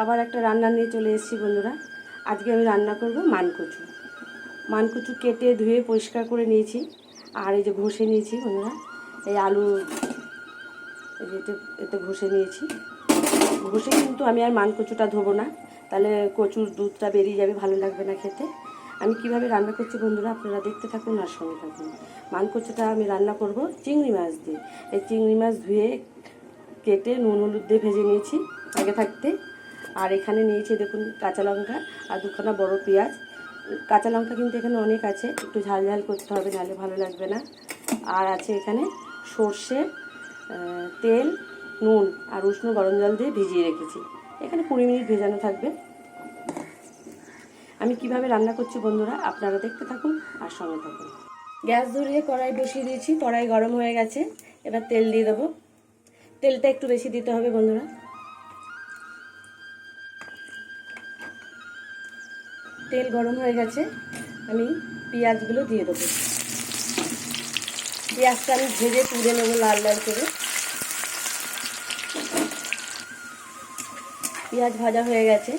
আবার একটা রান্না নিয়ে চলে এসেছি বন্ধুরা। আজকে আমি রান্না করব মানকচু। মানকচু কেটে ধুয়ে পরিষ্কার করে নিয়েছি। আর এই যে ঘষে নিয়েছি বন্ধুরা, এই আলু এতে এতে ঘষে নিয়েছি। ঘষে কিন্তু আমি আর মানকচুটা ধোবো না। তাহলে কচুর দুধটা বেরিয়ে যাবে, ভালো লাগবে না খেতে। আমি কীভাবে রান্না করছি বন্ধুরা, আপনারা দেখতে থাকুন আর সঙ্গে থাকুন। মানকচুটা আমি রান্না করব চিংড়ি মাছ দিয়ে। এই চিংড়ি মাছ ধুয়ে কেটে নুন হলুদ দিয়ে ভেজে নিয়েছি আগে থাকতে। আর এখানে নিয়েছি দেখুন কাঁচা লঙ্কা আর দুখানা বড় পেঁয়াজ। কাঁচা লঙ্কা কিন্তু এখানে অনেক আছে, একটু ঝাল ঝাল করতে হবে, নাহলে ভালো লাগবে না। আর আছে এখানে সর্ষে তেল, নুন আর উষ্ণ গরম জল দিয়ে ভিজিয়ে রেখেছি। এখানে কুড়ি মিনিট ভেজানো থাকবে। আমি কীভাবে রান্না করছি বন্ধুরা, আপনারা দেখতে থাকুন আর সঙ্গে থাকুন। গ্যাস ধরিয়ে কড়াই বসিয়ে দিয়েছি, কড়াই গরম হয়ে গেছে। এবার তেল দিয়ে দেবো। তেলটা একটু বেশি দিতে হবে বন্ধুরা। তেল গরম হয়ে গেছে, আমি পেঁয়াজগুলো দিয়ে দেবো। পেঁয়াজটা আমি ভেজে তুলে নেব লাল লাল করে। পেঁয়াজ ভাজা হয়ে গেছে,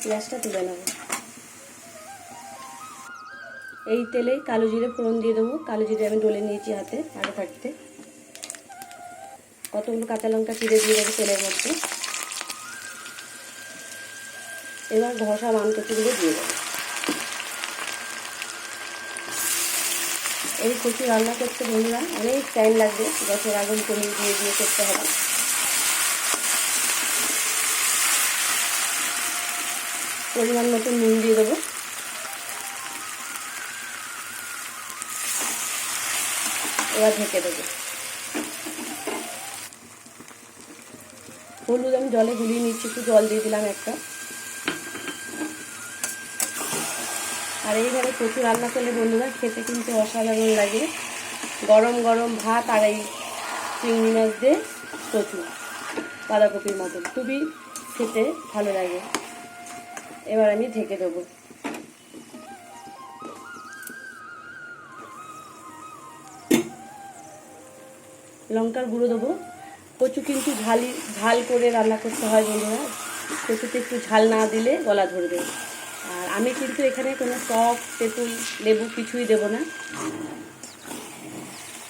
পেঁয়াজটা তুলে নেব। এই তেলে কালো জিরে ফোড়ন দিয়ে দেবো। কালো জিরে আমি ডলে নিয়েছি হাতে আগে থাকতে। কতগুলো কাঁচা লঙ্কা চিড়ে দিয়ে দেবো তেলের মধ্যে। এবার ঘষা মানকচুগুলো দিয়ে দেবো। এই কচু রান্না করতে বন্ধুরা অনেক টাইম লাগবে গ্যাসের আগুন কমিয়ে দিয়ে দিয়ে করতে হবে। পরিমাণ মতো নুন দিয়ে দেবো। এবার ঢেকে দেবো। হলুদ আমি জলে গুলিয়ে নিচ্ছি একটু জল দিয়ে দিলাম একটা। আর এইভাবে কচু রান্না করলে বন্ধুরা খেতে কিন্তু অসাধারণ লাগে। গরম গরম ভাত আর এই চিংড়ি মাছ দিয়ে কচু, বাঁধাকপির মতন। খুবই খেতে ভালো লাগে। এবার আমি ঢেকে দেবো। লঙ্কার গুঁড়ো দেবো। কচু কিন্তু ঝালি ঝাল করে রান্না করতে হয় বন্ধুরা। কচুতে একটু ঝাল না দিলে গলা ধরবে। আমি কিন্তু এখানে কোনো টক, তেঁতুল, লেবু কিছুই দেব না।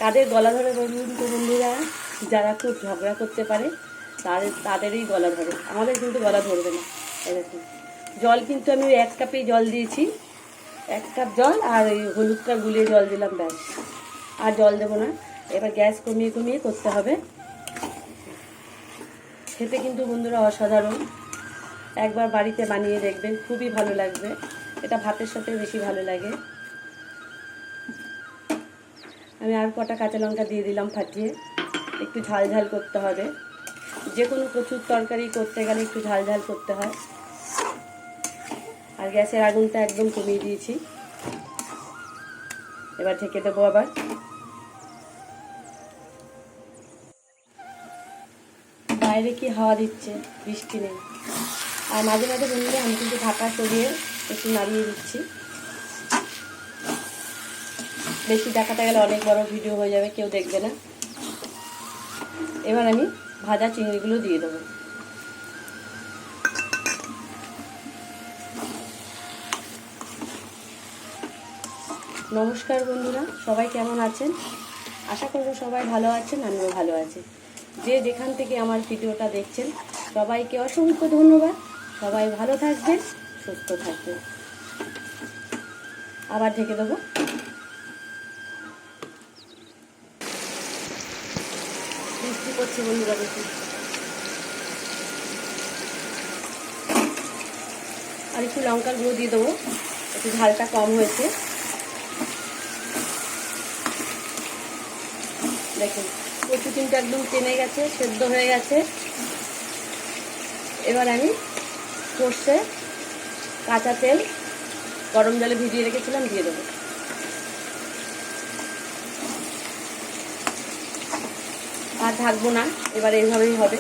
তাদের গলা ধরে বলুন তো বন্ধুরা, যারা খুব ঝগড়া করতে পারে তাদের তাদেরই গলা ধরে। আমাদের কিন্তু গলা ধরবে না এরকম জল কিন্তু আমি এক কাপেই জল দিয়েছি, এক কাপ জল আর ওই হলুদটা গুলিয়ে জল দিলাম, ব্যাস। আর জল দেবো না, এবার গ্যাস কমিয়ে কমিয়ে করতে হবে। খেতে কিন্তু বন্ধুরা অসাধারণ। একবার বাড়িতে বানিয়ে দেখবেন, খুবই ভালো লাগবে। এটা ভাতের সাথে বেশি ভালো লাগে। আমি আর কটা কাঁচা লঙ্কা দিয়ে দিলাম ফাটিয়ে। একটু ঝাল ঝাল করতে হবে। যে কোনো প্রচুর তরকারি করতে গেলে একটু ঝাল ঝাল করতে হয়। আর গ্যাসের আগুনটা একদম কমিয়ে দিয়েছি। এবার ঢেকে দেবো আবার। বাইরে কি হাওয়া দিচ্ছে? বৃষ্টি নেই। আর মাঝে মাঝে বন্ধুরা আমি কিন্তু ঢাকা সরিয়ে একটু নাড়িয়ে দিচ্ছি। বেশি দেখাতে গেলে অনেক বড় ভিডিও হয়ে যাবে, কেউ দেখবে না। এবার আমি ভাজা চিংড়িগুলো দিয়ে দেবো। নমস্কার বন্ধুরা, সবাই কেমন আছেন? আশা করব সবাই ভালো আছেন, আমিও ভালো আছি। যে যেখান থেকে আমার ভিডিওটা দেখছেন, সবাইকে অসংখ্য ধন্যবাদ। সবাই ভালো থাকবেন, সুস্থ থাকবেন। আবার ঢেকে দেবো। বৃষ্টি করছে বন্ধুরা দেখুন আর একটু লঙ্কার গুঁড়ো দিয়ে দেবো। একটু ঝালটা কম হয়েছে। দেখুন, কচু কিন্তু একদম টেনে গেছে, সেদ্ধ হয়ে গেছে। এবার আমি সর্ষে কাঁচা তেল, গরম জলে ভিজিয়ে রেখেছিলাম, দিয়ে দেবো। আর ঢাকবো না, এবার এইভাবেই হবে।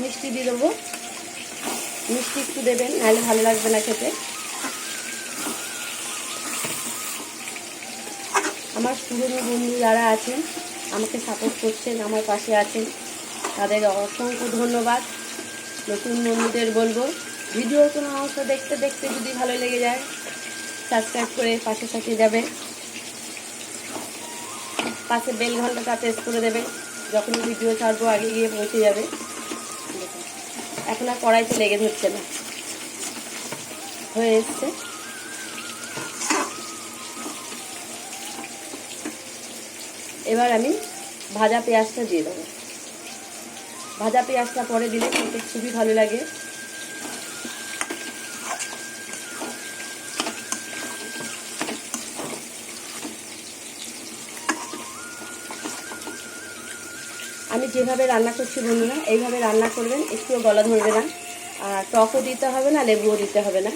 মিষ্টি দিয়ে দেবো। মিষ্টি একটু দেবেন, নাহলে ভালো লাগবে না খেতে। আমার পুরনো বন্ধু যারা আছেন, আমাকে সাপোর্ট করছেন, আমার পাশে আছেন তাদের অসংখ্য ধন্যবাদ। নতুন বন্ধুদের বলব ভিডিও কোনো অংশ দেখতে দেখতে যদি ভালো লেগে যায় সাবস্ক্রাইব করে পাশে সাথে যাবে। পাশে বেল ঘন্টাটা প্রেস করে দেবে যখন ভিডিও ছাড়বো আগে গিয়ে পৌঁছে যাবে। এখন আর কড়াইতে লেগে ধরছে না। হয়ে এসছে। এবার আমি ভাজা পেঁয়াজটা দিয়ে দেবো। ভাজা পেঁয়াজটা পরে দিলে খেতে খুবই ভালো লাগে। আমি যেভাবে রান্না করছি বন্ধুরা, এইভাবে রান্না করবেন, একটুও গলা ধরবে না। আর টকও দিতে হবে না, লেবুও দিতে হবে না।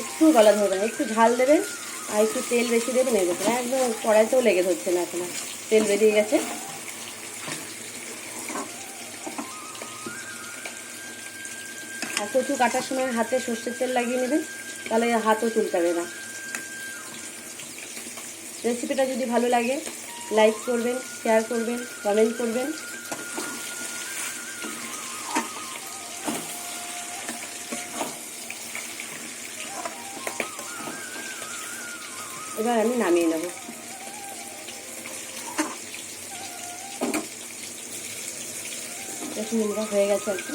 একটু গলা ধরবে না, একটু ঝাল দেবেন আর একটু তেল বেশি দেবেন দেখুন, একদম কড়াইতেও লেগে ধরছে না এখন তেল বেরিয়ে গেছে। আর কচু কাটার সময় হাতে সর্ষের তেল লাগিয়ে নেবেন, তাহলে হাতও চুলকাবে না। রেসিপিটা যদি ভালো লাগে লাইক করবেন শেয়ার করবেন কমেন্ট করবেন। এবার আমি নামিয়ে নেব। দেখুন বন্ধুরা হয়ে গেছে আর কি।